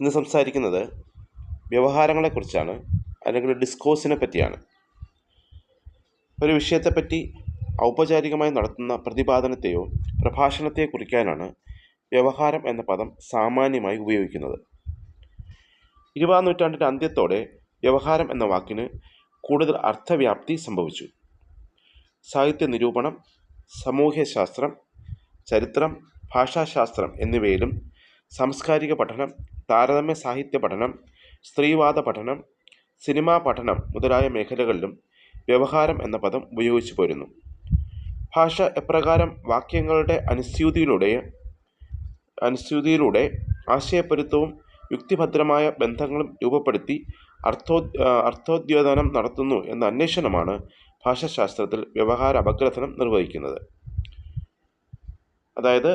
ഇന്ന് സംസാരിക്കുന്നത് വ്യവഹാരങ്ങളെക്കുറിച്ചാണ് അല്ലെങ്കിൽ ഡിസ്കോഴ്സിനെ പറ്റിയാണ് ഒരു വിഷയത്തെപ്പറ്റി ഔപചാരികമായി നടത്തുന്ന പ്രതിപാദനത്തെയോ പ്രഭാഷണത്തെയോ കുറിക്കാനാണ് വ്യവഹാരം എന്ന പദം സാമാന്യമായി ഉപയോഗിക്കുന്നത്. ഇരുപതാം നൂറ്റാണ്ടിന്റെ അന്ത്യത്തോടെ വ്യവഹാരം എന്ന വാക്കിന് കൂടുതൽ അർത്ഥവ്യാപ്തി സംഭവിച്ചു. സാഹിത്യ നിരൂപണം സാമൂഹ്യശാസ്ത്രം ചരിത്രം ഭാഷാശാസ്ത്രം എന്നിവയിലും സാംസ്കാരിക പഠനം താരതമ്യ സാഹിത്യ പഠനം സ്ത്രീവാദ പഠനം സിനിമാ പഠനം മുതലായ മേഖലകളിലും വ്യവഹാരം എന്ന പദം ഉപയോഗിച്ചു പോരുന്നു. ഭാഷ എപ്രകാരം വാക്യങ്ങളുടെ അനുസ്യൂതിയിലൂടെ അനുസ്യൂതിയിലൂടെ ആശയപ്പൊരുത്തവും യുക്തിഭദ്രമായ ബന്ധങ്ങളും രൂപപ്പെടുത്തി അർത്ഥോ അർത്ഥോദ്യോധനം നടത്തുന്നു എന്ന അന്വേഷണമാണ് ഭാഷാശാസ്ത്രത്തിൽ വ്യവഹാര അപഗ്രഥനം നിർവഹിക്കുന്നത്. അതായത്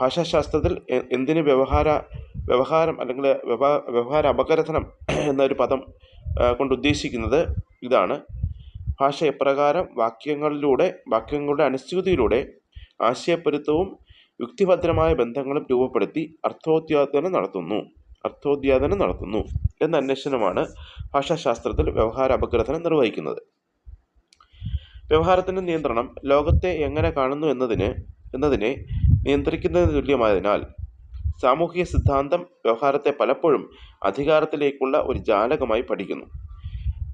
ഭാഷാശാസ്ത്രത്തിൽ എന്തിന് വ്യവഹാര വ്യവഹാരം അല്ലെങ്കിൽ വ്യവ- വ്യവഹാര അപഗ്രഥനം എന്നൊരു പദം കൊണ്ട് ഉദ്ദേശിക്കുന്നത് ഇതാണ്. ഭാഷ എപ്രകാരം വാക്യങ്ങളിലൂടെ വാക്യങ്ങളുടെ അനുസ്യൂതിയിലൂടെ ആശയപ്പൊരുത്തവും യുക്തിഭദ്രമായ ബന്ധങ്ങളും രൂപപ്പെടുത്തി അർത്ഥോദ്യാദനം നടത്തുന്നു. അർത്ഥോദ്യാദനം നടത്തുന്നു എന്ന അന്വേഷണമാണ് ഭാഷാശാസ്ത്രത്തിൽ വ്യവഹാര അപഗ്രഥനം നിർവഹിക്കുന്നത്. വ്യവഹാരത്തിന്റെ നിയന്ത്രണം ലോകത്തെ എങ്ങനെ കാണുന്നു എന്നതിന് എന്നതിനെ നിയന്ത്രിക്കുന്നതിന് തുല്യമായതിനാൽ സാമൂഹിക സിദ്ധാന്തം വ്യവഹാരത്തെ പലപ്പോഴും അധികാരത്തിലേക്കുള്ള ഒരു ജാലകമായി പഠിക്കുന്നു.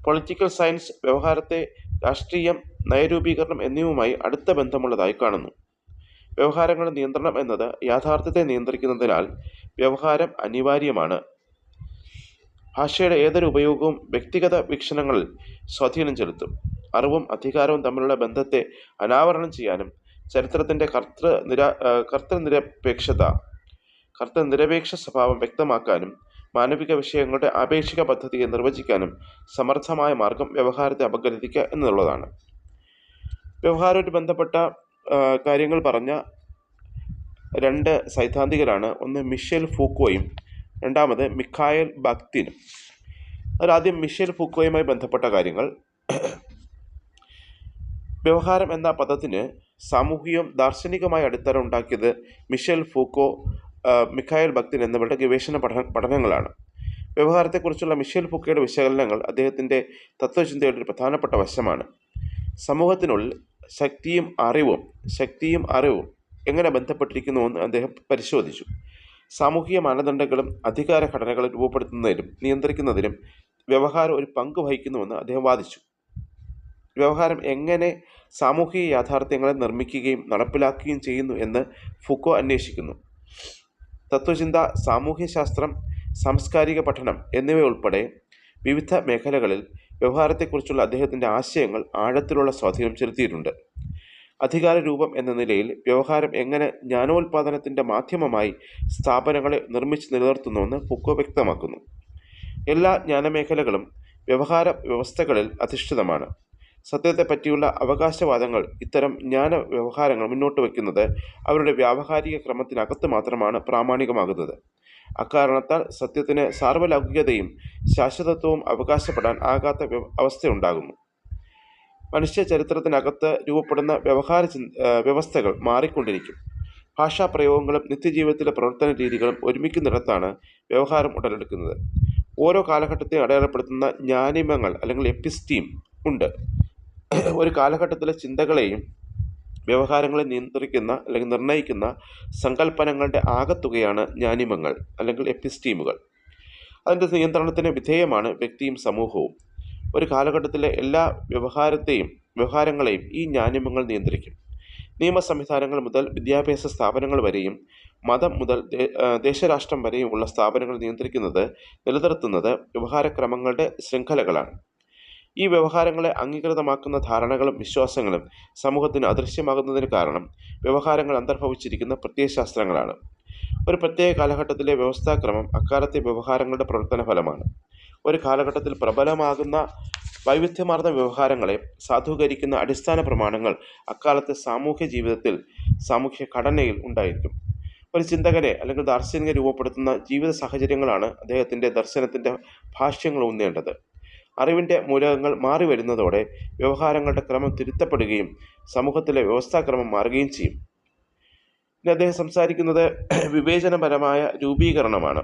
പൊളിറ്റിക്കൽ സയൻസ് വ്യവഹാരത്തെ രാഷ്ട്രീയം നയരൂപീകരണം എന്നിവയുമായി അടുത്ത ബന്ധമുള്ളതായി കാണുന്നു. വ്യവഹാരങ്ങളുടെ നിയന്ത്രണം എന്നത് യാഥാർത്ഥ്യത്തെ നിയന്ത്രിക്കുന്നതിനാൽ വ്യവഹാരം അനിവാര്യമാണ്. ഭാഷയുടെ ഏതൊരു ഉപയോഗവും വ്യക്തിഗത വീക്ഷണങ്ങളിൽ സ്വാധീനം ചെലുത്തും. അറിവും അധികാരവും തമ്മിലുള്ള ബന്ധത്തെ അനാവരണം ചെയ്യാനും ചരിത്രത്തിന്റെ കർത്തൃ നിരാ കർത്തനിരപേക്ഷത കർത്തൃനിരപേക്ഷ സ്വഭാവം വ്യക്തമാക്കാനും മാനവിക വിഷയങ്ങളുടെ ആപേക്ഷിക പദ്ധതിയെ നിർവചിക്കാനും സമർത്ഥമായ മാർഗം വ്യവഹാരത്തെ അപഗ്രഥിക്കുക എന്നുള്ളതാണ്. വ്യവഹാരമായിട്ട് ബന്ധപ്പെട്ട കാര്യങ്ങൾ പറഞ്ഞ രണ്ട് സൈദ്ധാന്തികരാണ്. ഒന്ന് മിഷേൽ ഫൂക്കോയും രണ്ടാമത് മിഖായൽ ബക്തിനും അതിലാദ്യം മിഷേൽ ഫൂക്കോയുമായി ബന്ധപ്പെട്ട കാര്യങ്ങൾ. വ്യവഹാരം എന്ന പദത്തിന് സാമൂഹികവും ദാർശനികമായ അടിത്തറ ഉണ്ടാക്കിയത് മിഷേൽ ഫൂക്കോ മിഖായൽ ഭക്തിൻ എന്നിവരുടെ ഗവേഷണ പഠന പഠനങ്ങളാണ്. വ്യവഹാരത്തെക്കുറിച്ചുള്ള മിഷേൽ ഫൂക്കോയുടെ വിശകലനങ്ങൾ അദ്ദേഹത്തിന്റെ തത്വചിന്തയുടെ ഒരു പ്രധാനപ്പെട്ട വശമാണ്. സമൂഹത്തിനുള്ളിൽ ശക്തിയും അറിവും ശക്തിയും അറിവും എങ്ങനെ ബന്ധപ്പെട്ടിരിക്കുന്നുവെന്ന് അദ്ദേഹം പരിശോധിച്ചു. സാമൂഹിക മാനദണ്ഡങ്ങളും അധികാര ഘടനകളും രൂപപ്പെടുത്തുന്നതിലും നിയന്ത്രിക്കുന്നതിലും വ്യവഹാരം ഒരു പങ്ക് വഹിക്കുന്നുവെന്ന് അദ്ദേഹം വാദിച്ചു. വ്യവഹാരം എങ്ങനെ സാമൂഹിക യാഥാർത്ഥ്യങ്ങളെ നിർമ്മിക്കുകയും നടപ്പിലാക്കുകയും ചെയ്യുന്നു എന്ന് ഫുക്കോ അന്വേഷിക്കുന്നു. തത്വചിന്ത സാമൂഹ്യശാസ്ത്രം സാംസ്കാരിക പഠനം എന്നിവയുൾപ്പെടെ വിവിധ മേഖലകളിൽ വ്യവഹാരത്തെക്കുറിച്ചുള്ള അദ്ദേഹത്തിന്റെ ആശയങ്ങൾ ആഴത്തിലുള്ള സ്വാധീനം ചെലുത്തിയിട്ടുണ്ട്. അധികാര രൂപം എന്ന നിലയിൽ വ്യവഹാരം എങ്ങനെ ജ്ഞാനോൽപാദനത്തിന്റെ മാധ്യമമായി സ്ഥാപനങ്ങളെ നിർമ്മിച്ച് നിലനിർത്തുന്നുവെന്ന് ഫുക്കോ വ്യക്തമാക്കുന്നു. എല്ലാ ജ്ഞാനമേഖലകളും വ്യവഹാര വ്യവസ്ഥകളിൽ അധിഷ്ഠിതമാണ്. സത്യത്തെ പറ്റിയുള്ള അവകാശവാദങ്ങൾ ഇത്തരം ജ്ഞാന വ്യവഹാരങ്ങൾ മുന്നോട്ട് വയ്ക്കുന്നത് അവരുടെ വ്യാവഹാരിക ക്രമത്തിനകത്ത് മാത്രമാണ് പ്രാമാണികമാകുന്നത്. അക്കാരണത്താൽ സത്യത്തിന് സാർവലൗകികതയും ശാശ്വതത്വവും അവകാശപ്പെടാൻ ആകാത്ത അവസ്ഥയുണ്ടാകുന്നു. മനുഷ്യ ചരിത്രത്തിനകത്ത് രൂപപ്പെടുന്ന വ്യവഹാര വ്യവസ്ഥകൾ മാറിക്കൊണ്ടിരിക്കും. ഭാഷാപ്രയോഗങ്ങളും നിത്യജീവിതത്തിലെ പ്രവർത്തന രീതികളും ഒരുമിക്കുന്നിടത്താണ് വ്യവഹാരം ഉടലെടുക്കുന്നത്. ഓരോ കാലഘട്ടത്തെയും അടയാളപ്പെടുത്തുന്ന ജ്ഞാനിമങ്ങൾ അല്ലെങ്കിൽ എപ്പിസ്റ്റീം ഉണ്ട്. ഒരു കാലഘട്ടത്തിലെ ചിന്തകളെയും വ്യവഹാരങ്ങളെ നിയന്ത്രിക്കുന്ന അല്ലെങ്കിൽ നിർണയിക്കുന്ന സങ്കല്പനങ്ങളുടെ ആകത്തുകയാണ് ജ്ഞാനിമങ്ങൾ അല്ലെങ്കിൽ എപ്പിസ്റ്റീമുകൾ. അതിന്റെ നിയന്ത്രണത്തിന് വിധേയമാണ് വ്യക്തിയും സമൂഹവും. ഒരു കാലഘട്ടത്തിലെ എല്ലാ വ്യവഹാരത്തെയും വ്യവഹാരങ്ങളെയും ഈ ജ്ഞാനിമങ്ങൾ നിയന്ത്രിക്കും. നിയമ സംവിധാനങ്ങൾ മുതൽ വിദ്യാഭ്യാസ സ്ഥാപനങ്ങൾ വരെയും മതം മുതൽ ദേശരാഷ്ട്രം വരെയും ഉള്ള സ്ഥാപനങ്ങൾ നിയന്ത്രിക്കുന്നത് നിലനിർത്തുന്നത് വ്യവഹാരക്രമങ്ങളുടെ ശൃംഖലകളാണ്. ഈ വ്യവഹാരങ്ങളെ അംഗീകൃതമാക്കുന്ന ധാരണകളും വിശ്വാസങ്ങളും സമൂഹത്തിന് അദൃശ്യമാകുന്നതിന് കാരണം വ്യവഹാരങ്ങൾ അന്തർഭവിച്ചിരിക്കുന്ന പ്രത്യയശാസ്ത്രങ്ങളാണ്. ഒരു പ്രത്യേക കാലഘട്ടത്തിലെ വ്യവസ്ഥാക്രമം അക്കാലത്തെ വ്യവഹാരങ്ങളുടെ പ്രവർത്തന ഫലമാണ് ഒരു കാലഘട്ടത്തിൽ പ്രബലമാകുന്ന വൈവിധ്യമാർന്ന വ്യവഹാരങ്ങളെ സാധൂകരിക്കുന്ന അടിസ്ഥാന പ്രമാണങ്ങൾ അക്കാലത്തെ സാമൂഹ്യ ജീവിതത്തിൽ സാമൂഹ്യ ഘടനയിൽ ഉണ്ടായിരിക്കും. ഒരു ചിന്തകനെ അല്ലെങ്കിൽ ദാർശനിക രൂപപ്പെടുത്തുന്ന ജീവിത സാഹചര്യങ്ങളാണ് അദ്ദേഹത്തിന്റെ ദർശനത്തിന്റെ ഭാഷ്യങ്ങൾ ഊന്നേണ്ടത് അറിവിന്റെ മൂലകങ്ങൾ മാറി വരുന്നതോടെ വ്യവഹാരങ്ങളുടെ ക്രമം തിരുത്തപ്പെടുകയും സമൂഹത്തിലെ വ്യവസ്ഥാക്രമം മാറുകയും ചെയ്യും. ഇനി അദ്ദേഹം സംസാരിക്കുന്നത് വിവേചനപരമായ രൂപീകരണമാണ്.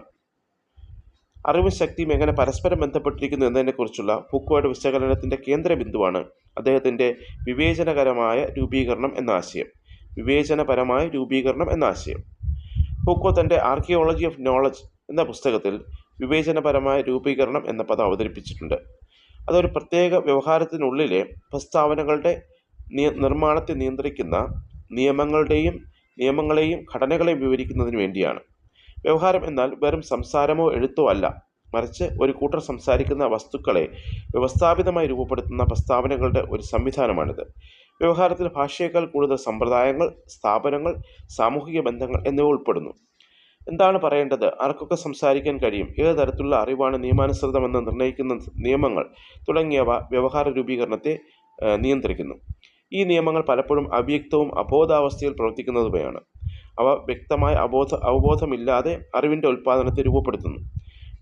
അറിവും ശക്തിയും എങ്ങനെ പരസ്പരം ബന്ധപ്പെട്ടിരിക്കുന്നു എന്നതിനെക്കുറിച്ചുള്ള ഫുക്കോയുടെ വിശകലനത്തിന്റെ കേന്ദ്ര ബിന്ദുവാണ് അദ്ദേഹത്തിന്റെ വിവേചനകരമായ രൂപീകരണം എന്ന ആശയം. വിവേചനപരമായ രൂപീകരണം എന്ന ആശയം. ഫുക്കോ തന്റെ ആർക്കിയോളജി ഓഫ് നോളജ് എന്ന പുസ്തകത്തിൽ വിവേചനപരമായ രൂപീകരണം എന്ന പദം അവതരിപ്പിച്ചിട്ടുണ്ട്. അതൊരു പ്രത്യേക വ്യവഹാരത്തിനുള്ളിലെ പ്രസ്താവനകളുടെ നിർമ്മാണത്തെ നിയന്ത്രിക്കുന്ന നിയമങ്ങളുടെയും നിയമങ്ങളെയും ഘടനകളെയും വിവരിക്കുന്നതിന് വേണ്ടിയാണ്. വ്യവഹാരം എന്നാൽ വെറും സംസാരമോ എഴുത്തോ അല്ല. മറിച്ച് ഒരു കൂട്ടർ സംസാരിക്കുന്ന വസ്തുക്കളെ വ്യവസ്ഥാപിതമായി രൂപപ്പെടുത്തുന്ന പ്രസ്താവനകളുടെ ഒരു സംവിധാനമാണിത്. വ്യവഹാരത്തിൽ ഭാഷയേക്കാൾ കൂടുതൽ സമ്പ്രദായങ്ങൾ സ്ഥാപനങ്ങൾ സാമൂഹിക ബന്ധങ്ങൾ എന്നിവ ഉൾപ്പെടുന്നു. എന്താണ് പറയേണ്ടത്? ആർക്കൊക്കെ സംസാരിക്കാൻ കഴിയും? ഏത് തരത്തിലുള്ള അറിവാണ് നിയമാനുസൃതമെന്ന് നിർണയിക്കുന്ന നിയമങ്ങൾ തുടങ്ങിയവ വ്യവഹാര രൂപീകരണത്തെ നിയന്ത്രിക്കുന്നു. ഈ നിയമങ്ങൾ പലപ്പോഴും അവ്യക്തവും അബോധാവസ്ഥയിൽ പ്രവർത്തിക്കുന്നതുമാണ് അവ വ്യക്തമായ അബോധ അവബോധമില്ലാതെ അറിവിന്റെ ഉൽപ്പാദനത്തെ രൂപപ്പെടുത്തുന്നു.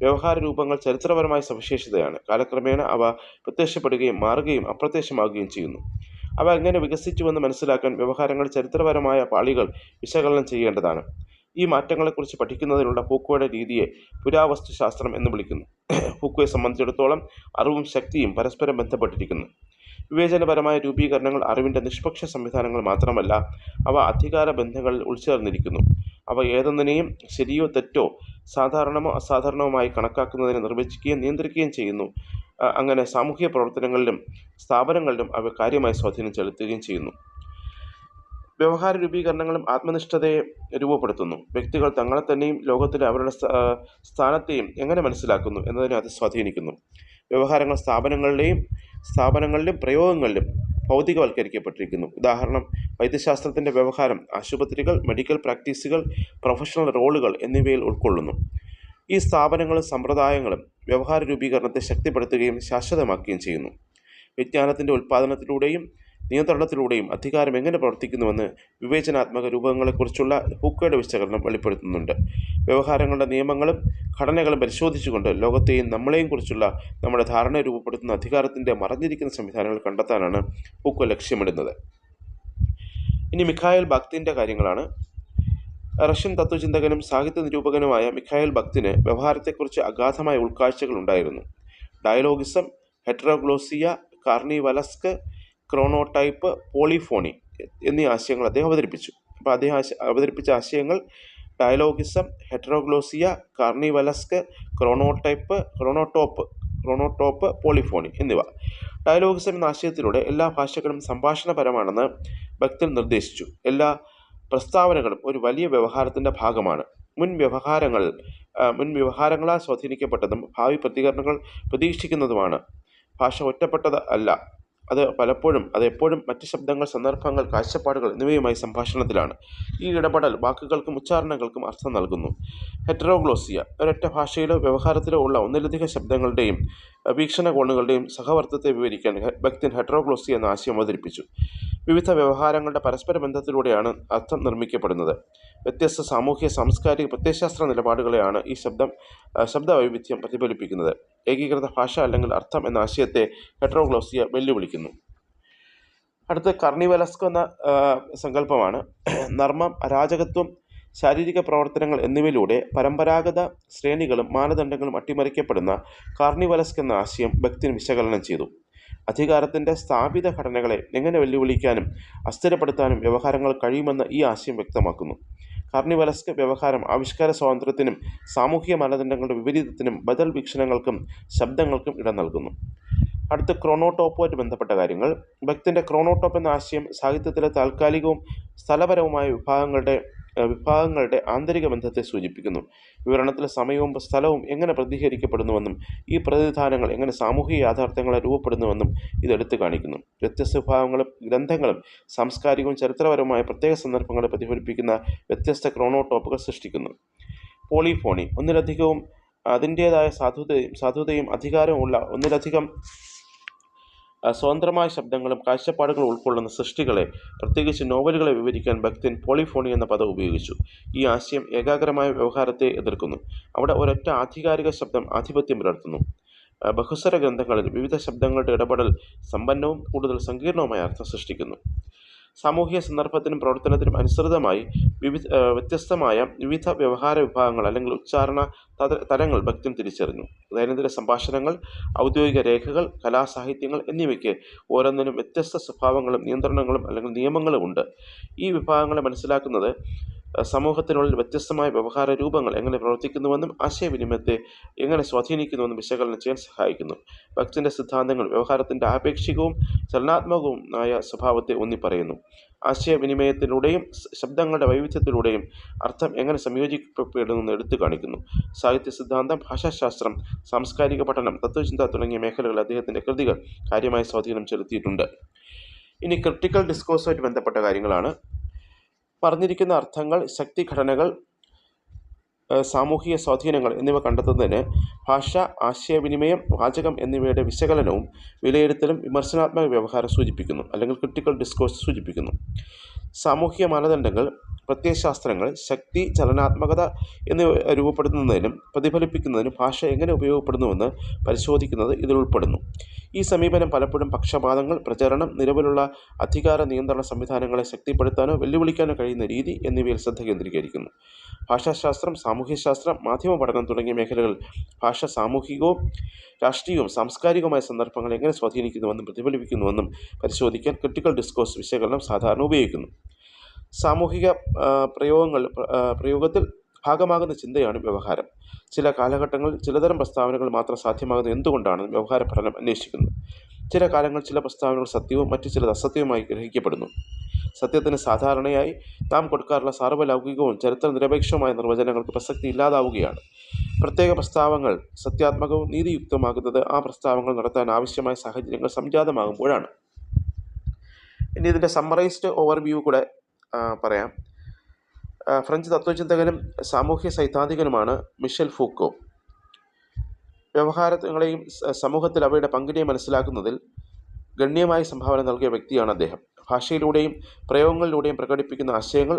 വ്യവഹാര രൂപങ്ങൾ ചരിത്രപരമായ സവിശേഷതയാണ്. കാലക്രമേണ അവ പ്രത്യക്ഷപ്പെടുകയും മാറുകയും അപ്രത്യക്ഷമാകുകയും ചെയ്യുന്നു. അവ എങ്ങനെ വികസിച്ചുവെന്ന് മനസ്സിലാക്കാൻ വ്യവഹാരങ്ങൾ ചരിത്രപരമായ പാളികൾ വിശകലനം ചെയ്യേണ്ടതാണ്. ഈ മാറ്റങ്ങളെക്കുറിച്ച് പഠിക്കുന്നതിനുള്ള ഫൂക്കോയുടെ രീതിയെ പുരാവസ്തുശാസ്ത്രം എന്ന് വിളിക്കുന്നു. ഫൂക്കോയെ സംബന്ധിച്ചിടത്തോളം അറിവും ശക്തിയും പരസ്പരം ബന്ധപ്പെട്ടിരിക്കുന്നു. വിവേചനപരമായ രൂപീകരണങ്ങൾ അറിവിന്റെ നിഷ്പക്ഷ സംവിധാനങ്ങൾ മാത്രമല്ല അവ അധികാര ബന്ധങ്ങളിൽ ഉൾച്ചേർന്നിരിക്കുന്നു. അവ ഏതൊന്നിനെയും ശരിയോ തെറ്റോ സാധാരണമോ അസാധാരണവുമായി കണക്കാക്കുന്നതിനെ നിർവചിക്കുകയും നിയന്ത്രിക്കുകയും ചെയ്യുന്നു. അങ്ങനെ സാമൂഹിക പ്രവർത്തനങ്ങളിലും സ്ഥാപനങ്ങളിലും അവ കാര്യമായി സ്വാധീനം ചെലുത്തുകയും ചെയ്യുന്നു. വ്യവഹാര രൂപീകരണങ്ങളും ആത്മനിഷ്ഠതയെ രൂപപ്പെടുത്തുന്നു. വ്യക്തികൾ തങ്ങളെ തന്നെയും ലോകത്തിലെ അവരുടെ സ്ഥാ- സ്ഥാനത്തെയും എങ്ങനെ മനസ്സിലാക്കുന്നു എന്നതിനെ അത് സ്വാധീനിക്കുന്നു. വ്യവഹാരങ്ങൾ സ്ഥാപനങ്ങളിലെയും സ്ഥാപനങ്ങളിലും പ്രയോഗങ്ങളിലും ഭൗതികവൽക്കരിക്കപ്പെട്ടിരിക്കുന്നു. ഉദാഹരണം വൈദ്യശാസ്ത്രത്തിന്റെ വ്യവഹാരം ആശുപത്രികൾ മെഡിക്കൽ പ്രാക്ടീസുകൾ പ്രൊഫഷണൽ റോളുകൾ എന്നിവയിൽ ഉൾക്കൊള്ളുന്നു. ഈ സ്ഥാപനങ്ങളും സമ്പ്രദായങ്ങളും വ്യവഹാര രൂപീകരണത്തെ ശക്തിപ്പെടുത്തുകയും ശാശ്വതമാക്കുകയും ചെയ്യുന്നു. വിജ്ഞാനത്തിന്റെ ഉൽപ്പാദനത്തിലൂടെയും നിയന്ത്രണത്തിലൂടെയും അധികാരം എങ്ങനെ പ്രവർത്തിക്കുന്നുവെന്ന് വിവേചനാത്മക രൂപങ്ങളെക്കുറിച്ചുള്ള ഹുക്കയുടെ വിശകലനം വെളിപ്പെടുത്തുന്നുണ്ട്. വ്യവഹാരങ്ങളുടെ നിയമങ്ങളും ഘടനകളും പരിശോധിച്ചുകൊണ്ട് ലോകത്തെയും നമ്മളെയും കുറിച്ചുള്ള നമ്മുടെ ധാരണ രൂപപ്പെടുത്തുന്ന അധികാരത്തിന്റെ മറഞ്ഞിരിക്കുന്ന സംവിധാനങ്ങൾ കണ്ടെത്താനാണ് ഹുക്ക ലക്ഷ്യമിടുന്നത്. ഇനി മിഖായൽ ഭക്തിന്റെ കാര്യങ്ങളാണ്. റഷ്യൻ തത്വചിന്തകനും സാഹിത്യ നിരൂപകനുമായ മിഖായൽ ഭക്തിന് വ്യവഹാരത്തെക്കുറിച്ച് അഗാധമായ ഉൾക്കാഴ്ചകൾ ഉണ്ടായിരുന്നു. ഡയലോഗിസം ഹെട്രോഗ്ലോസിയ കാർണിവലസ്ക് ക്രോണോടൈപ്പ് പോളിഫോണി എന്നീ ആശയങ്ങൾ അദ്ദേഹം അവതരിപ്പിച്ചു. അപ്പോൾ അദ്ദേഹം അവതരിപ്പിച്ച ആശയങ്ങൾ ഡയലോഗിസം ഹെട്രോഗ്ലോസിയ കാർണിവലസ്ക് ക്രോണോടൈപ്പ് ക്രോണോടോപ്പ് ക്രോണോടോപ്പ് പോളിഫോണി എന്നിവ. ഡയലോഗിസം എന്ന ആശയത്തിലൂടെ എല്ലാ ഭാഷകളും സംഭാഷണപരമാണെന്ന് ഭക്തൻ നിർദ്ദേശിച്ചു. എല്ലാ പ്രസ്താവനകളും ഒരു വലിയ വ്യവഹാരത്തിന്റെ ഭാഗമാണ്. മുൻ വ്യവഹാരങ്ങൾ മുൻ വ്യവഹാരങ്ങളാൽ സ്വാധീനിക്കപ്പെട്ടതും ഭാവി പ്രതികരണങ്ങൾ പ്രതീക്ഷിക്കുന്നതുമാണ്. ഭാഷ ഒറ്റപ്പെട്ടത് അല്ല. അത് പലപ്പോഴും അത് എപ്പോഴും മറ്റ് ശബ്ദങ്ങൾ സന്ദർഭങ്ങൾ കാഴ്ചപ്പാടുകൾ എന്നിവയുമായി സംഭാഷണത്തിലാണ്. ഈ ഇടപെടൽ വാക്കുകൾക്കും ഉച്ചാരണങ്ങൾക്കും അർത്ഥം നൽകുന്നു. ഹെറ്ററോഗ്ലോസിയ ഒരൊറ്റ ഭാഷയിലോ വ്യവഹാരത്തിലോ ഉള്ള ഒന്നിലധികം ശബ്ദങ്ങളുടെയും വീക്ഷണകോണുകളുടെയും സഹവർത്തത്തെ വിവരിക്കാൻ ഭക്തി ഹെറ്ററോഗ്ലോസിയ എന്ന ആശയം അവതരിപ്പിച്ചു. വിവിധ വ്യവഹാരങ്ങളുടെ പരസ്പര ബന്ധത്തിലൂടെയാണ് അർത്ഥം നിർമ്മിക്കപ്പെടുന്നത്. വ്യത്യസ്ത സാമൂഹ്യ സാംസ്കാരിക പ്രത്യയശാസ്ത്ര നിലപാടുകളെയാണ് ഈ ശബ്ദം ശബ്ദവൈവിധ്യം ശബ്ദ വൈവിധ്യം പ്രതിഫലിപ്പിക്കുന്നത്. ഏകീകൃത ഭാഷ അല്ലെങ്കിൽ അർത്ഥം എന്ന ആശയത്തെ ഹെട്രോഗ്ലോസിയ വെല്ലുവിളിക്കുന്നു. അടുത്ത കർണിവലസ്കോ എന്ന സങ്കല്പമാണ്. നർമ്മം അരാജകത്വം ശാരീരിക പ്രവർത്തനങ്ങൾ എന്നിവയിലൂടെ പരമ്പരാഗത ശ്രേണികളും മാനദണ്ഡങ്ങളും അട്ടിമറിക്കപ്പെടുന്ന കാർണിവലസ്ക് എന്ന ആശയം ഭക്തിൻ വിശകലനം ചെയ്തു. അധികാരത്തിന്റെ സ്ഥാപിത ഘടനകളെ എങ്ങനെ വെല്ലുവിളിക്കാനും അസ്ഥിരപ്പെടുത്താനും വ്യവഹാരങ്ങൾ കഴിയുമെന്ന് ഈ ആശയം വ്യക്തമാക്കുന്നു. കാർണിവലസ്ക് വ്യവഹാരം ആവിഷ്കാര സ്വാതന്ത്ര്യത്തിനും സാമൂഹിക മാനദണ്ഡങ്ങളുടെ വിപരീതത്തിനും ബദൽ വീക്ഷണങ്ങൾക്കും ശബ്ദങ്ങൾക്കും ഇടം നൽകുന്നു. അടുത്ത ക്രോണോടോപ്പുമായിട്ട് ബന്ധപ്പെട്ട കാര്യങ്ങൾ. ഭക്തിന്റെ ക്രോണോടോപ്പ് എന്ന ആശയം സാഹിത്യത്തിലെ താൽക്കാലികവും സ്ഥലപരവുമായ വിഭാഗങ്ങളുടെ വിഭാഗങ്ങളുടെ ആന്തരിക ബന്ധത്തെ സൂചിപ്പിക്കുന്നു. വിവരണത്തിൽ സമയവും സ്ഥലവും എങ്ങനെ പ്രതികരിക്കപ്പെടുന്നുവെന്നും ഈ പ്രതിനിധാനങ്ങൾ എങ്ങനെ സാമൂഹിക യാഥാർത്ഥ്യങ്ങളെ രൂപപ്പെടുന്നുവെന്നും ഇത് എടുത്തു കാണിക്കുന്നു. വ്യത്യസ്ത വിഭാഗങ്ങളും ഗ്രന്ഥങ്ങളും സാംസ്കാരികവും ചരിത്രപരവുമായ പ്രത്യേക സന്ദർഭങ്ങളെ പ്രതിഫലിപ്പിക്കുന്ന വ്യത്യസ്ത ക്രോണോടോപ്പുകൾ സൃഷ്ടിക്കുന്നു. പോളിഫോണി ഒന്നിലധികവും അതിന്റേതായ സാധുതയും സാധുതയും അധികാരവും ഉള്ള ഒന്നിലധികം സ്വതന്ത്രമായ ശബ്ദങ്ങളും കാഴ്ചപ്പാടുകളും ഉൾക്കൊള്ളുന്ന സൃഷ്ടികളെ പ്രത്യേകിച്ച് നോവലുകളെ വിവരിക്കാൻ ഭക്തൻ പോളിഫോണി എന്ന പദം ഉപയോഗിച്ചു. ഈ ആശയം ഏകാഗ്രമായ വ്യവഹാരത്തെ എതിർക്കുന്നു. അവിടെ ഒരൊറ്റ ആധികാരിക ശബ്ദം ആധിപത്യം പുലർത്തുന്നു. ബഹുസ്വര ഗ്രന്ഥങ്ങളിൽ വിവിധ ശബ്ദങ്ങളുടെ ഇടപെടൽ സമ്പന്നവും കൂടുതൽ സങ്കീർണവുമായ അർത്ഥം സൃഷ്ടിക്കുന്നു. സാമൂഹിക സന്ദർഭത്തിനും പ്രവർത്തനത്തിനും അനുസൃതമായി വിവിധ വ്യത്യസ്തമായ വിവിധ വ്യവഹാര വിഭാഗങ്ങൾ അല്ലെങ്കിൽ ഉച്ചാരണ തലങ്ങൾ ഭക്തൻ തിരിച്ചറിഞ്ഞു. ദൈനംദിന സംഭാഷണങ്ങൾ ഔദ്യോഗിക രേഖകൾ കലാസാഹിത്യങ്ങൾ എന്നിവയ്ക്ക് ഓരോന്നിനും വ്യത്യസ്ത സ്വഭാവങ്ങളും നിയന്ത്രണങ്ങളും അല്ലെങ്കിൽ നിയമങ്ങളും ഉണ്ട്. ഈ വിഭാഗങ്ങളെ മനസ്സിലാക്കുന്നത് സമൂഹത്തിനുള്ളിൽ വ്യത്യസ്തമായ വ്യവഹാര രൂപങ്ങൾ എങ്ങനെ പ്രവർത്തിക്കുന്നുവെന്നും ആശയവിനിമയത്തെ എങ്ങനെ സ്വാധീനിക്കുന്നുവെന്നും വിശകലനം ചെയ്യാൻ സഹായിക്കുന്നു. ഭക്തിന്റെ സിദ്ധാന്തങ്ങൾ വ്യവഹാരത്തിന്റെ ആപേക്ഷികവും ചലനാത്മകവും ആയ സ്വഭാവത്തെ ഊന്നി പറയുന്നു ആശയവിനിമയത്തിലൂടെയും ശബ്ദങ്ങളുടെ വൈവിധ്യത്തിലൂടെയും അർത്ഥം എങ്ങനെ സംയോജിക്കപ്പെടുന്നു എടുത്തു കാണിക്കുന്നു. സാഹിത്യ സിദ്ധാന്തം ഭാഷാശാസ്ത്രം സാംസ്കാരിക പഠനം തത്വചിന്ത തുടങ്ങിയ മേഖലകൾ അദ്ദേഹത്തിന്റെ കൃതികൾ കാര്യമായ സ്വാധീനം ചെലുത്തിയിട്ടുണ്ട്. ഇനി ക്രിട്ടിക്കൽ ഡിസ്കോഴ്സുമായിട്ട് ബന്ധപ്പെട്ട കാര്യങ്ങളാണ്. പറഞ്ഞിരിക്കുന്ന അർത്ഥങ്ങൾ ശക്തിഘടനകൾ ഘടനകൾ സാമൂഹിക സ്വാധീനങ്ങൾ എന്നിവ കണ്ടെത്തുന്നതിന് ഭാഷ ആശയവിനിമയം വാചകം എന്നിവയുടെ വിശകലനവും വിലയിരുത്തലും വിമർശനാത്മക വ്യവഹാരം സൂചിപ്പിക്കുന്നു അല്ലെങ്കിൽ ക്രിട്ടിക്കൽ ഡിസ്കോഴ്സ് സൂചിപ്പിക്കുന്നു. സാമൂഹിക മാനദണ്ഡങ്ങൾ പ്രത്യയശാസ്ത്രങ്ങൾ ശക്തി ചലനാത്മകത എന്നിവ രൂപപ്പെടുത്തുന്നതിനും പ്രതിഫലിപ്പിക്കുന്നതിനും ഭാഷ എങ്ങനെ ഉപയോഗപ്പെടുന്നുവെന്ന് പരിശോധിക്കുന്നത് ഇതിൽ ഉൾപ്പെടുന്നു. ഈ സമീപനം പലപ്പോഴും പക്ഷപാതങ്ങൾ പ്രചരണം നിലവിലുള്ള അധികാര നിയന്ത്രണ സംവിധാനങ്ങളെ ശക്തിപ്പെടുത്താനോ വെല്ലുവിളിക്കാനോ കഴിയുന്ന രീതി എന്നിവയിൽ ശ്രദ്ധ കേന്ദ്രീകരിക്കുന്നു. ഭാഷാശാസ്ത്രം സാമൂഹ്യശാസ്ത്രം മാധ്യമ പഠനം തുടങ്ങിയ മേഖലകൾ ഭാഷ സാമൂഹികവും രാഷ്ട്രീയവും സാംസ്കാരികവുമായ സന്ദർഭങ്ങൾ എങ്ങനെ സ്വാധീനിക്കുന്നുവെന്നും പ്രതിഫലിപ്പിക്കുന്നുവെന്നും പരിശോധിക്കാൻ ക്രിട്ടിക്കൽ ഡിസ്കോഴ്സ് വിശകലനം സാധാരണ ഉപയോഗിക്കുന്നു. സാമൂഹിക പ്രയോഗങ്ങൾ പ്രയോഗത്തിൽ ഭാഗമാകുന്ന ചിന്തയാണ് വ്യവഹാരം. ചില കാലഘട്ടങ്ങളിൽ ചിലതരം പ്രസ്താവനകൾ മാത്രം സാധ്യമാകുന്നത് എന്തുകൊണ്ടാണെന്ന് വ്യവഹാര പഠനം അന്വേഷിക്കുന്നു ചില കാലങ്ങൾ ചില പ്രസ്താവനകൾ സത്യവും മറ്റു ചിലത് അസത്യവുമായി ഗ്രഹിക്കപ്പെടുന്നു. സത്യത്തിന് സാധാരണയായി നാം കൊടുക്കാറുള്ള സാർവലൗകികവും ചരിത്ര നിരപേക്ഷവുമായ നിർവചനങ്ങൾക്ക് പ്രസക്തി ഇല്ലാതാവുകയാണ്. പ്രത്യേക പ്രസ്താവങ്ങൾ സത്യാത്മകവും നീതിയുക്തമാകുന്നത് ആ പ്രസ്താവങ്ങൾ നടത്താൻ ആവശ്യമായ സാഹചര്യങ്ങൾ സംജാതമാകുമ്പോഴാണ്. ഇനി ഇതിന്റെ സമ്മറൈസ്ഡ് ഓവർവ്യൂ കൂടെ പറയാം. ഫ്രഞ്ച് തത്വചിന്തകനും സാമൂഹ്യ സൈദ്ധാന്തികനുമാണ് മിഷൽ ഫൂക്കോ. വ്യവഹാരങ്ങളെയും സമൂഹത്തിൽ അവയുടെ പങ്കിനെയും മനസ്സിലാക്കുന്നതിൽ ഗണ്യമായ സംഭാവന നൽകിയ വ്യക്തിയാണ് അദ്ദേഹം. ഭാഷയിലൂടെയും പ്രയോഗങ്ങളിലൂടെയും പ്രകടിപ്പിക്കുന്ന ആശയങ്ങൾ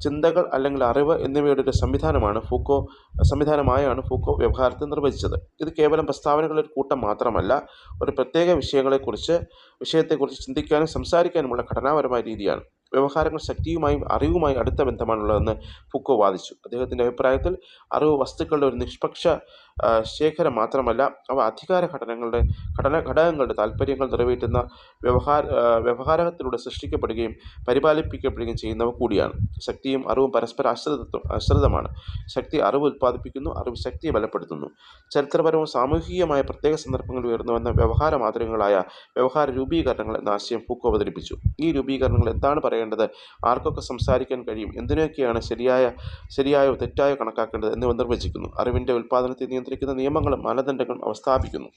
ചിന്തകൾ അല്ലെങ്കിൽ അറിവ് എന്നിവയുടെ ഒരു സംവിധാനമാണ് ഫൂക്കോ സംവിധാനമായാണ് ഫൂക്കോ വ്യവഹാരത്തെ നിർവചിച്ചത്. ഇത് കേവലം പ്രസ്താവനകളുടെ ഒരു കൂട്ടം മാത്രമല്ല ഒരു പ്രത്യേക വിഷയങ്ങളെക്കുറിച്ച് വിഷയത്തെക്കുറിച്ച് ചിന്തിക്കാനും സംസാരിക്കാനുമുള്ള ഘടനാപരമായ രീതിയാണ്. വ്യവഹാരങ്ങൾ ശക്തിയുമായും അറിവുമായും അടുത്ത ബന്ധമാണുള്ളതെന്ന് ഫുക്കോ വാദിച്ചു. അദ്ദേഹത്തിന്റെ അഭിപ്രായത്തിൽ അറിവ് വസ്തുക്കളുടെ ഒരു നിഷ്പക്ഷ ശേഖരം മാത്രമല്ല അവ അധികാര ഘടനകളുടെ ഘടന ഘടകങ്ങളുടെ താല്പര്യങ്ങൾ നിറവേറ്റുന്ന വ്യവഹാര വ്യവഹാരത്തിലൂടെ സൃഷ്ടിക്കപ്പെടുകയും പരിപാലിപ്പിക്കപ്പെടുകയും ചെയ്യുന്നവ കൂടിയാണ്. ശക്തിയും അറിവും പരസ്പര ആശ്രിതത്വം ആശ്രിതമാണ്. ശക്തി അറിവ് ഉൽപ്പാദിപ്പിക്കുന്നു അറിവ് ശക്തിയെ ബലപ്പെടുത്തുന്നു. ചരിത്രപരവും സാമൂഹികമായ പ്രത്യേക സന്ദർഭങ്ങളിൽ ഉയർന്നു വന്ന വ്യവഹാര മാതൃകകളായ വ്യവഹാര രൂപീകരണങ്ങൾ എന്ന ആശയം ഫൂക്കോ അവതരിപ്പിച്ചു. ഈ രൂപീകരണങ്ങൾ എന്താണ് പറയേണ്ടത്? ആർക്കൊക്കെ സംസാരിക്കാൻ കഴിയും? എന്തിനൊക്കെയാണ് ശരിയായ ശരിയായോ തെറ്റായോ കണക്കാക്കേണ്ടത് എന്നിവ നിർവചിക്കുന്നു. അറിവിന്റെ ഉൽപ്പാദനത്തെ നിയന്ത്രിക്കുന്ന നിയമങ്ങളും മാനദണ്ഡങ്ങളും അവ സ്ഥാപിക്കുന്നു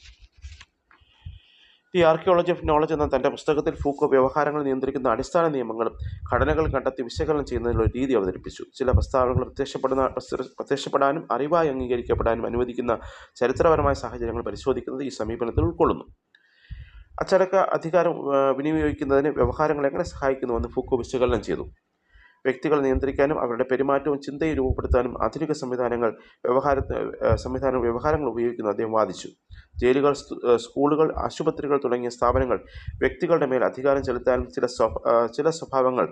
ദി ആർക്കിയോളജി ഓഫ് നോളജ് എന്ന തന്റെ പുസ്തകത്തിൽ ഫൂക്കോ വ്യവഹാരങ്ങൾ നിയന്ത്രിക്കുന്ന അടിസ്ഥാന നിയമങ്ങളും ഘടനകൾ കണ്ടെത്തി വിശകലനം ചെയ്യുന്നതിനുള്ള രീതി അവതരിപ്പിച്ചു. ചില പ്രസ്താവനകൾ പ്രത്യക്ഷപ്പെടുന്ന പ്രത്യക്ഷപ്പെടാനും അറിവായി അംഗീകരിക്കപ്പെടാനും അനുവദിക്കുന്ന ചരിത്രപരമായ സാഹചര്യങ്ങൾ പരിശോധിക്കുന്നത് ഈ സമീപനത്തിൽ ഉൾക്കൊള്ളുന്നു. അച്ചടക്ക അധികാരം വിനിയോഗിക്കുന്നതിന് വ്യവഹാരങ്ങൾ എങ്ങനെ സഹായിക്കുന്നുവെന്ന് ഫൂക്കോ വിശകലനം ചെയ്തു. വ്യക്തികളെ നിയന്ത്രിക്കാനും അവരുടെ പെരുമാറ്റവും ചിന്തയും രൂപപ്പെടുത്താനും ആധുനിക സംവിധാനങ്ങൾ വ്യവഹാര സംവിധാനം വ്യവഹാരങ്ങൾ ഉപയോഗിക്കുന്നു അദ്ദേഹം വാദിച്ചു. ജയിലുകൾ സ്കൂളുകൾ ആശുപത്രികൾ തുടങ്ങിയ സ്ഥാപനങ്ങൾ വ്യക്തികളുടെ മേൽ അധികാരം ചെലുത്താനും ചില ചില സ്വഭാവങ്ങൾ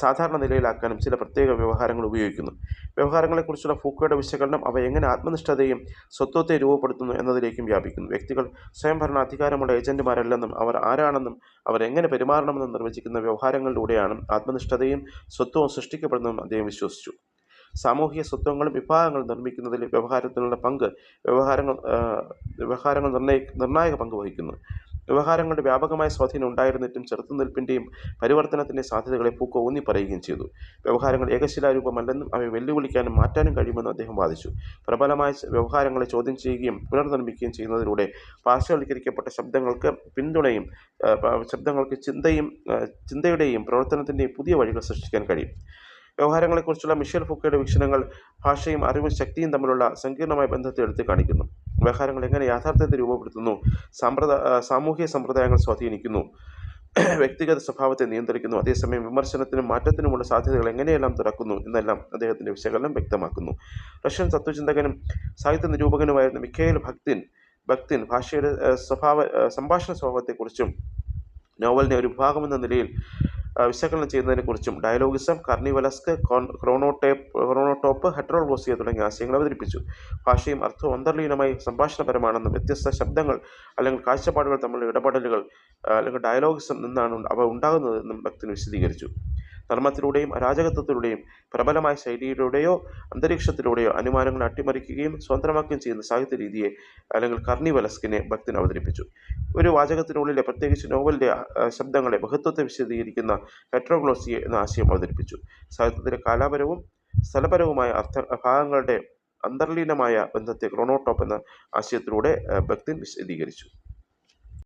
സാധാരണ നിലയിലാക്കാനും ചില പ്രത്യേക വ്യവഹാരങ്ങൾ ഉപയോഗിക്കുന്നു. വ്യവഹാരങ്ങളെക്കുറിച്ചുള്ള ഫൂക്കോയുടെ വിശകലനം അവ എങ്ങനെ ആത്മനിഷ്ഠതയും സ്വത്വത്തെ രൂപപ്പെടുത്തുന്നു എന്നതിലേക്കും വ്യാപിക്കുന്നു. വ്യക്തികൾ സ്വയംഭരണ അധികാരമുള്ള ഏജന്റുമാരല്ലെന്നും അവർ ആരാണെന്നും അവർ എങ്ങനെ പെരുമാറണമെന്നും നിർവചിക്കുന്ന വ്യവഹാരങ്ങളിലൂടെയാണ് ആത്മനിഷ്ഠതയും സ്വത്വവും സൃഷ്ടിക്കപ്പെടുന്നതെന്നും അദ്ദേഹം വിശ്വസിച്ചു. സാമൂഹിക സ്വത്വങ്ങളും വിഭാഗങ്ങളും നിർമ്മിക്കുന്നതിൽ വ്യവഹാരത്തിനുള്ള പങ്ക് വ്യവഹാരങ്ങൾ വ്യവഹാരങ്ങൾ നിർണയ നിർണായക പങ്ക് വഹിക്കുന്നു. വ്യവഹാരങ്ങളുടെ വ്യാപകമായ സ്വാധീനം ഉണ്ടായിരുന്നിട്ടും ചെറുത്തുനിൽപ്പിന്റെയും പരിവർത്തനത്തിന്റെ സാധ്യതകളെ ഫൂക്കോ ഊന്നി പറയുകയും ചെയ്തു. വ്യവഹാരങ്ങൾ ഏകശിലാരൂപമല്ലെന്നും അവയെ വെല്ലുവിളിക്കാനും മാറ്റാനും കഴിയുമെന്നും അദ്ദേഹം വാദിച്ചു. പ്രബലമായ വ്യവഹാരങ്ങളെ ചോദ്യം ചെയ്യുകയും പുനർനിർമ്മിക്കുകയും ചെയ്യുന്നതിലൂടെ പാർശ്വവൽക്കരിക്കപ്പെട്ട ശബ്ദങ്ങൾക്ക് പിന്തുണയും ശബ്ദങ്ങൾക്ക് ചിന്തയും ചിന്തയുടെയും പ്രവർത്തനത്തിന്റെയും പുതിയ വഴികൾ സൃഷ്ടിക്കാൻ കഴിയും. വ്യവഹാരങ്ങളെക്കുറിച്ചുള്ള മിഷേൽ ഫുക്കയുടെ വീക്ഷണങ്ങൾ ഭാഷയും അറിവും ശക്തിയും തമ്മിലുള്ള സങ്കീർണമായ ബന്ധത്തെ എടുത്തു കാണിക്കുന്നു. വ്യവഹാരങ്ങൾ എങ്ങനെ യാഥാർത്ഥ്യത്തെ രൂപപ്പെടുത്തുന്നു? സമ്പ്രദായ സാമൂഹ്യ സമ്പ്രദായങ്ങൾ സ്വാധീനിക്കുന്നു. വ്യക്തിഗത സ്വഭാവത്തെ നിയന്ത്രിക്കുന്നു. അതേസമയം വിമർശനത്തിനും മാറ്റത്തിനുമുള്ള സാധ്യതകൾ എങ്ങനെയെല്ലാം തുറക്കുന്നു എന്നെല്ലാം അദ്ദേഹത്തിന്റെ വിശകലനം വ്യക്തമാക്കുന്നു. റഷ്യൻ തത്വചിന്തകനും സാഹിത്യ നിരൂപകനുമായിരുന്ന മിഖേൽ ഭക്തിൻ ഭക്തിൻ ഭാഷയുടെ സ്വഭാവ സംഭാഷണ സ്വഭാവത്തെക്കുറിച്ചും നോവലിന്റെ ഒരു ഭാഗമെന്ന നിലയിൽ വിശകലനം ചെയ്യുന്നതിനെക്കുറിച്ചും ഡയലോഗിസം കർണിവലസ്ക് ക്രോണോടേപ്പ് ക്രോണോടോപ്പ് ഹെട്രോൾഗോസിയ തുടങ്ങിയ ആശയങ്ങൾ അവതരിപ്പിച്ചു. ഭാഷയും അർത്ഥവും അന്തർലീനമായി സംഭാഷണപരമാണെന്നും വ്യത്യസ്ത ശബ്ദങ്ങൾ അല്ലെങ്കിൽ കാഴ്ചപ്പാടുകൾ തമ്മിലുള്ള ഇടപെടലുകൾ അല്ലെങ്കിൽ ഡയലോഗിസം നിന്നാണ് അവ ഉണ്ടാകുന്നതെന്നും ഭക്തൻ വിശദീകരിച്ചു. ധർമ്മത്തിലൂടെയും അരാജകത്വത്തിലൂടെയും പ്രബലമായ ശൈലിയിലൂടെയോ അന്തരീക്ഷത്തിലൂടെയോ അനുമാനങ്ങൾ അട്ടിമറിക്കുകയും സ്വതന്ത്രമാക്കുകയും ചെയ്യുന്ന സാഹിത്യ രീതിയെ അല്ലെങ്കിൽ കർണിവലസ്കിനെ ഭക്തൻ അവതരിപ്പിച്ചു. ഒരു വാചകത്തിനുള്ളിലെ പ്രത്യേകിച്ച് നോവലിന്റെ ശബ്ദങ്ങളെ ബഹുത്വത്തെ വിശദീകരിക്കുന്ന ഹെട്രോഗ്ലോസിയ എന്ന ആശയം അവതരിപ്പിച്ചു. സാഹിത്യത്തിലെ കാലാപരവും സ്ഥലപരവുമായ അർത്ഥ ഭാഗങ്ങളുടെ അന്തർലീനമായ ബന്ധത്തെ ക്രോണോടോപ്പ് എന്ന ആശയത്തിലൂടെ ഭക്തൻ വിശദീകരിച്ചു.